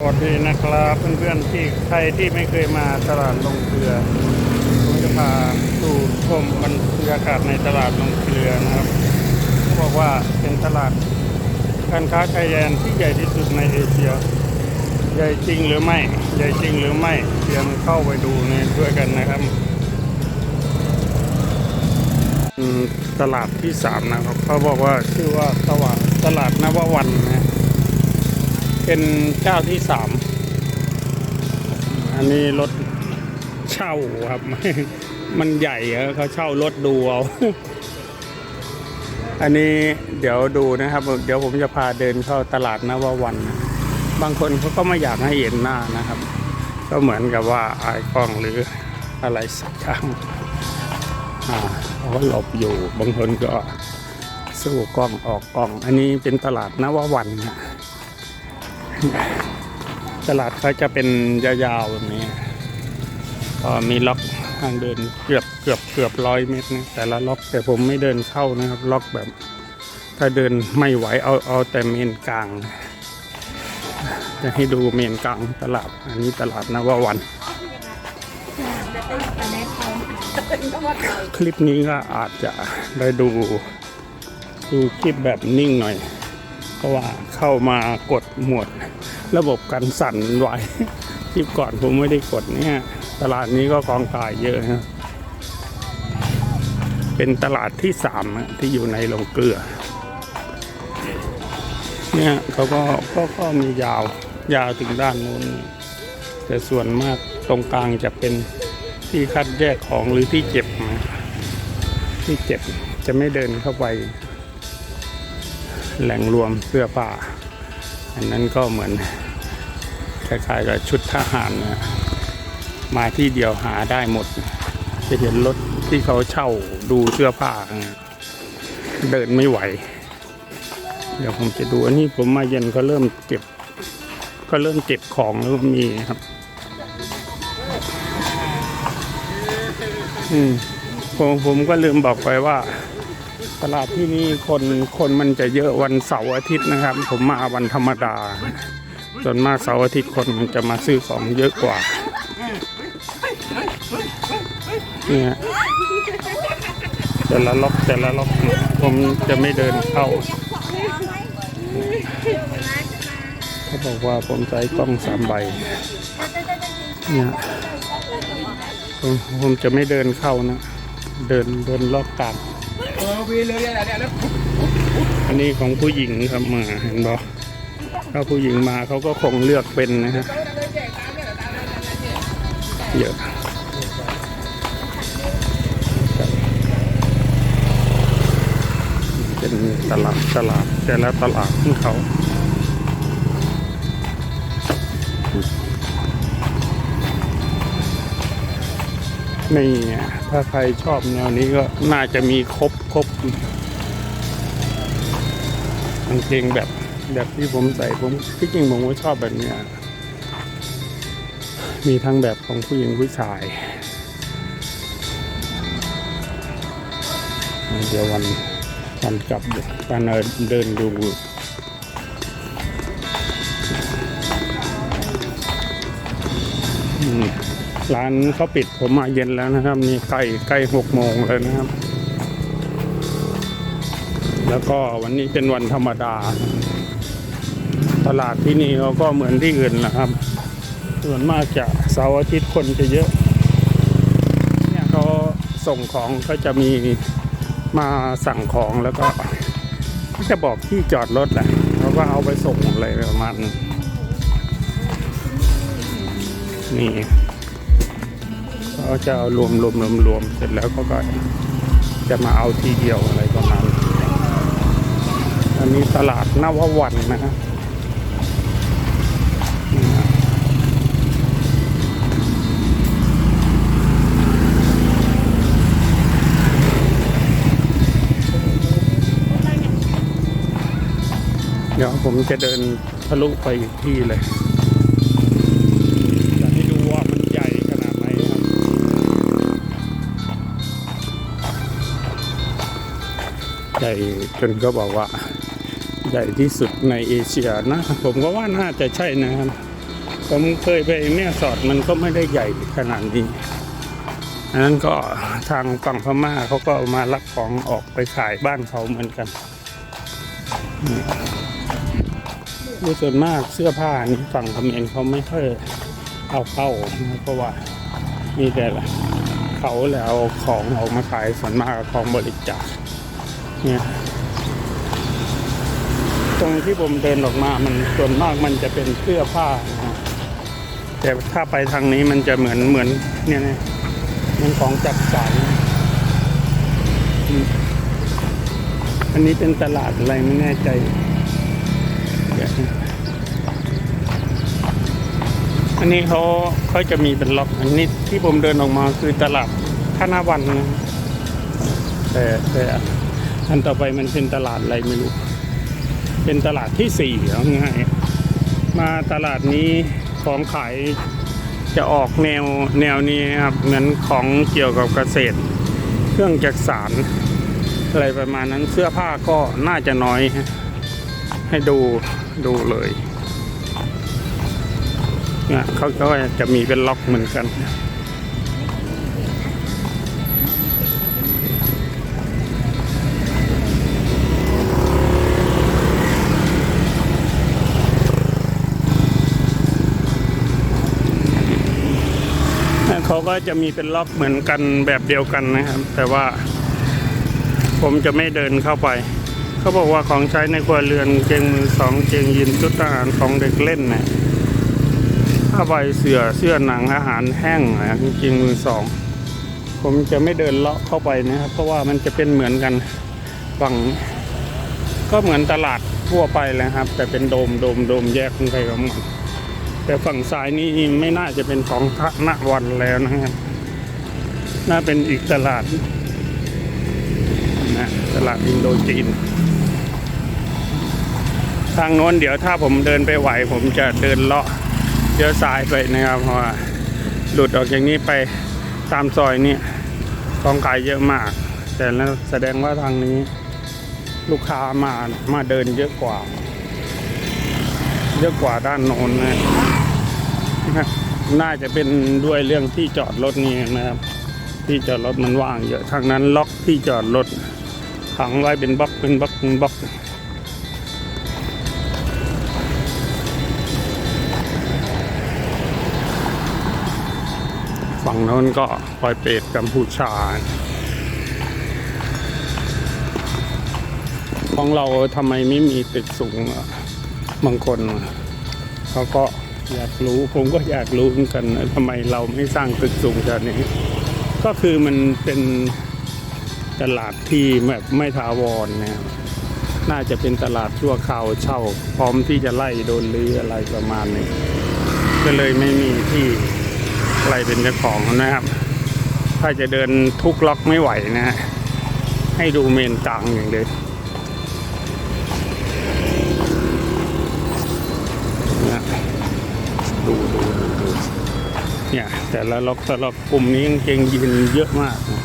สวัสดีนะครับเพื่อนๆที่ใครที่ไม่เคยมาตลาดลงเกลือผมจะพาสู่ชมบรรยากาศในตลาดลงเกลือนะครับเขาบอกว่าเป็นตลาดการค้าชายแดนที่ใหญ่ที่สุดในเอเชีย ใหญ่จริงหรือไม่ ใหญ่จริงหรือไม่เตรียมเข้าไปดูในด้วยกันนะครับ ตลาดที่สามนะครับเขาบอกว่าชื่อว่าตลาดตลาดนววันนะ เป็นเจ้าที่สามอันนี้รถเช่าครับ มันใหญ่เขาเช่ารถดูเอาอันนี้เดี๋ยวดูนะครับ เดี๋ยวผมจะพาเดินเข้าตลาดนววัน บางคนเขาก็ไม่อยากให้เห็นหน้านะครับ ก็เหมือนกับว่าอายกล้องหรืออะไรสักอย่างอ่าเขาหลบอยู่ บางคนก็สู้กล้องออกกล้อง อันนี้เป็นตลาดนววันนะ ตลาดเขาจะเป็นยาวๆแบบนี้ ก็มีล็อกทางเดินเกือบเกือบเกือบร้อยเมตรนะแต่ละล็อกแต่ผมไม่เดินเข้านะครับ ล็อกแบบ ถ้าเดินไม่ไหวเอาเอาแต่เมนกลาง จะให้ดูเมนกลางตลาด อันนี้ตลาดนววัน คลิปนี้ก็อาจจะได้ดูดูคลิปแบบนิ่งหน่อย เพราะว่าเข้ามากดหมวดระบบกันสั่นไหวคลิปก่อนผมไม่ได้กดเนี่ย ตลาดนี้ก็กองถ่ายเยอะนะเป็นตลาดที่สามที่อยู่ในโรงเกลือ เนี่ยเขาก็ก็ก็มียาวยาวถึงด้านนู้น แต่ส่วนมากตรงกลางจะเป็นที่คัดแยกของหรือที่เก็บนะที่เก็บจะไม่เดินเข้าไป แหล่งรวมเสื้อผ้า อันนั้นก็เหมือนคล้ายๆกับชุดทหารนะมาที่เดียวหาได้หมด จะเห็นรถที่เขาเช่าดูเสื้อผ้า เดินไม่ไหว เดี๋ยวผมจะดูอันนี้ผมมาเย็นก็เริ่มเก็บ ก็เริ่มเก็บของแล้วมีครับอืมผมผมก็ลืมบอกไปว่า ตลาดที่นี่คนคนมันจะเยอะวันเสาร์อาทิตย์นะครับ ผมมาวันธรรมดา ส่วนมากเสาร์อาทิตย์คนมันจะมาซื้อของเยอะกว่าเนี่ยแต่ละล็อกแต่ละล็อกผมจะไม่เดินเข้าเขาบอกว่าผมใช้กล้องสามใบเนี่ยผมจะไม่เดินเข้านะ เดินเดินรอบกลาง อวีเลยเนี่ยแล้วอันนี้ของผู้หญิงครับมาเห็นบอถ้าผู้หญิงมาเขาก็คงเลือกเป็นนะฮะเยอะเป็นตลาดตลาดแต่ละตลาดของเขา นี่ถ้าใครชอบแนวนี้ก็น่าจะมีครบครบกางเกงแบบแบบที่ผมใส่ผมที่จริงผมก็ชอบแบบเนี้ยมีทั้งแบบของผู้หญิงผู้ชาย เดี๋ยววันวันกลับวันเดินเดินดูอืม ร้านเขาปิดผมมาเย็นแล้วนะครับ นี่ใกล้ใกล้หกโมงเลยนะครับ แล้วก็วันนี้เป็นวันธรรมดา ตลาดที่นี่เขาก็เหมือนที่อื่นนะครับ ส่วนมากจะเสาร์อาทิตย์คนจะเยอะ เนี่ยเขาส่งของก็จะมีมาสั่งของแล้วก็จะบอกที่จอดรถแหละเขาก็เอาไปส่งอะไรประมาณนั้นี่ เขาจะเอารวมรวมรวมรวมเสร็จแล้วเขาก็จะมาเอาทีเดียวอะไรประมาณอันนี้ตลาดนววันนะฮะเดี๋ยวผมจะเดินทะลุไปอีกที่เลย ญ่จนก็บอกว่าใหญ่ที่สุดในเอเชียนะ ผมก็ว่าน่าจะใช่นะครับ ผมเคยไปแม่สอดมันก็ไม่ได้ใหญ่ขนาดนี้อันนั้นก็ทางฝั่งพม่าเขาก็มารับของออกไปขายบ้านเขาเหมือนกันโดยส่วนมากเสื้อผ้านี่ฝั่งเขมรเขาไม่ค่อยเอาเข้าเพราะว่ามีแต่ละเขาแล้วเอาของออกมาขายส่วนมากของบริจาค เนี่ยตรงที่ผมเดินออกมามันส่วนมากมันจะเป็นเสื้อผ้านะแต่ถ้าไปทางนี้มันจะเหมือนเหมือนเนี่ยนะเหมันของจับสายอันนี้เป็นตลาดอะไรไม่แน่ใจเดี๋ยอันนี้เขาเขาจะมีเป็นล็อกอันนี้ที่ผมเดินออกมาคือตลาดท่านาวันนะแต่แต่ อันต่อไปมันเป็นตลาดอะไรไม่รู้ เป็นตลาดที่สี่เอาง่ายมาตลาดนี้ของขายจะออกแนวแนวนี้ครับเหมือนของเกี่ยวกับเกษตร เครื่องจักสารอะไรประมาณนั้นเสื้อผ้าก็น่าจะน้อยฮะให้ดูดูเลยเนี่ยเขาก็จะมีเป็นล็อกเหมือนกัน ก็จะมีเป็นล็อกเหมือนกันแบบเดียวกันนะครับ แต่ว่า ผมจะไม่เดินเข้าไป เขาบอกว่าของใช้ในครัวเรือนเกงมือสองเกงยีนชุดทหารของเด็กเล่นเนี่ยผ้าใบเสื่อเสื้อหนังอาหารแห้งนะเกงมือสองผมจะไม่เดินเลาะเข้าไปนะครับ เพราะว่ามันจะเป็นเหมือนกันฝั่งก็เหมือนตลาดทั่วไปเลยครับ แต่เป็นโดมโดมโดมแยกกันไปกับมัน แต่ฝั่งซ้ายนี่ไม่น่าจะเป็นของทนวันแล้วนะครับ น่าเป็นอีกตลาดนะตลาดอินโดจีน ทางโน้นเดี๋ยวถ้าผมเดินไปไหว ผมจะเดินเลาะเลี้ยวซ้ายไปนะครับเพราะว่าหลุดออกจากนี้ไปตามซอยนี่ของขายเยอะมาก แต่แล้วแสดงว่าทางนี้ลูกค้ามามาเดินเยอะกว่า เยอะกว่าด้านโน้นนะน่าจะเป็นด้วยเรื่องที่จอดรถนี่นะครับ ที่จอดรถมันว่างเยอะทางนั้นล็อกที่จอดรถขังไว้เป็นบล็อกเป็นบล็อกเป็นบล็อกฝั่งโน้นก็ปล่อยเปรตกัมพูชา ของเราทำไมไม่มีตึกสูงอะ บางคนเขาก็อยากรู้ผมก็อยากรู้เหมือนกันทำไมเราไม่สร้างตึกสูงแบบนี้ ก็คือมันเป็นตลาดที่แบบไม่ถาวรนะน่าจะเป็นตลาดชั่วคราวเช่า พร้อมที่จะไล่โดนลืออะไรประมาณนี้ก็เลยไม่มีที่อะไรเป็นเจ้าของนะครับ ถ้าจะเดินทุกล็อกไม่ไหวนะฮะให้ดูเมนกลางอย่างเดียว เนี่ย แต่ละล็อกแต่ละกลุ่มนี้กางเกงยีนเยอะมากนะ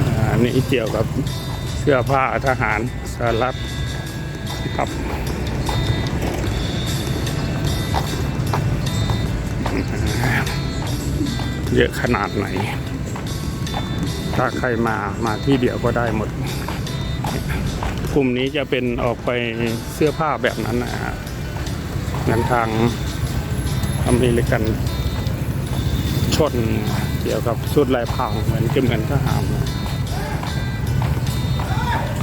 อ่าอันนี้เกี่ยวกับเสื้อผ้าทหารสหรัฐครับเยอะขนาดไหน ถ้าใครมามาที่เดียวก็ได้หมด กลุ่มนี้จะเป็นออกไปเสื้อผ้าแบบนั้นนะฮะงั้นทางอเมริกันชนเกี่ยวกับชุดลายพางเหมือนจะเหมือนทหาร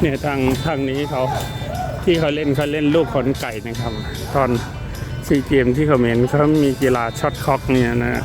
เนี่ยทางทางนี้เขาที่เขาเล่นเขาเล่นลูกขนไก่นะครับ ตอนซีเกมที่เขาเมนเขามีกีฬาช็อตคอกเนี่ยนะ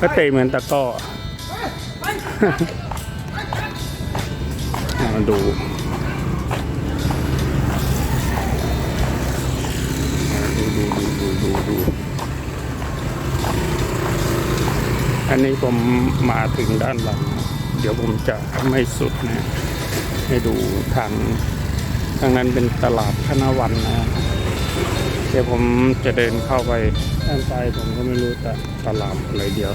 ก็เตะเหมือนตะก้อ มาดูดูดูดูดูดูอันนี้ผมมาถึงด้านหลัง เดี๋ยวผมจะไม่สุดนะ ให้ดูทางทางนั้นเป็นตลาดธนวันนะ เดี๋ยวผมจะเดินเข้าไปด้านซ้ายผมก็ไม่รู้แต่ตลาดอะไรเดียว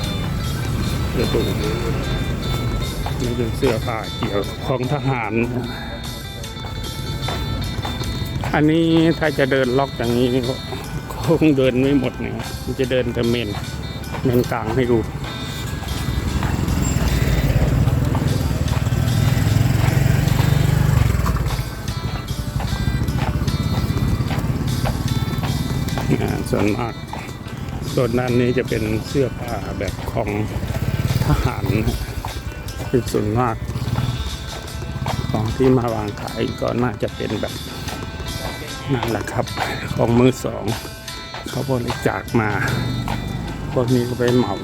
เดี๋ยวดู นี่เป็นเสื้อผ้าเกี่ยวของทหาร อันนี้ถ้าจะเดินล็อกอย่างนี้คงเดินไม่หมดเนี่ยมันจะเดินแต่เมนเมนกลางให้ดูส่วนมากส่วนด้นนี้จะเป็นเสื้อผ้าแบบของทหารนะ เป็นส่วนมาก ของที่มาวางขายก็น่าจะเป็นแบบนั่นแหละครับ ของมือสอง เขาบริจาคมาพวกนี้ก็ไปเหมา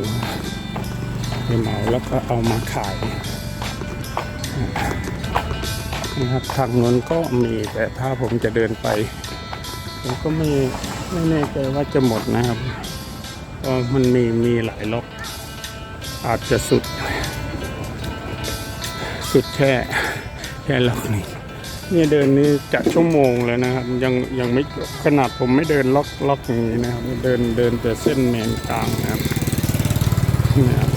ไปเหมาแล้วก็เอามาขายนะครับทางนู้นก็มีแต่ถ้าผมจะเดินไป ผมก็ไม่ไม่แน่ใจว่าจะหมดนะครับเพราะมันมีมีหลายล็อกอาจจะสุด สุดแค่แค่ล็อกนี่เนี่ยเดินนี่จะชั่วโมงเลยนะครับ ยังยังไม่ขนาดผมไม่เดินล็อกล็อกอย่างนี้นะครับ เดินเดินแต่เส้นแมนกลางนะครับเนี่ย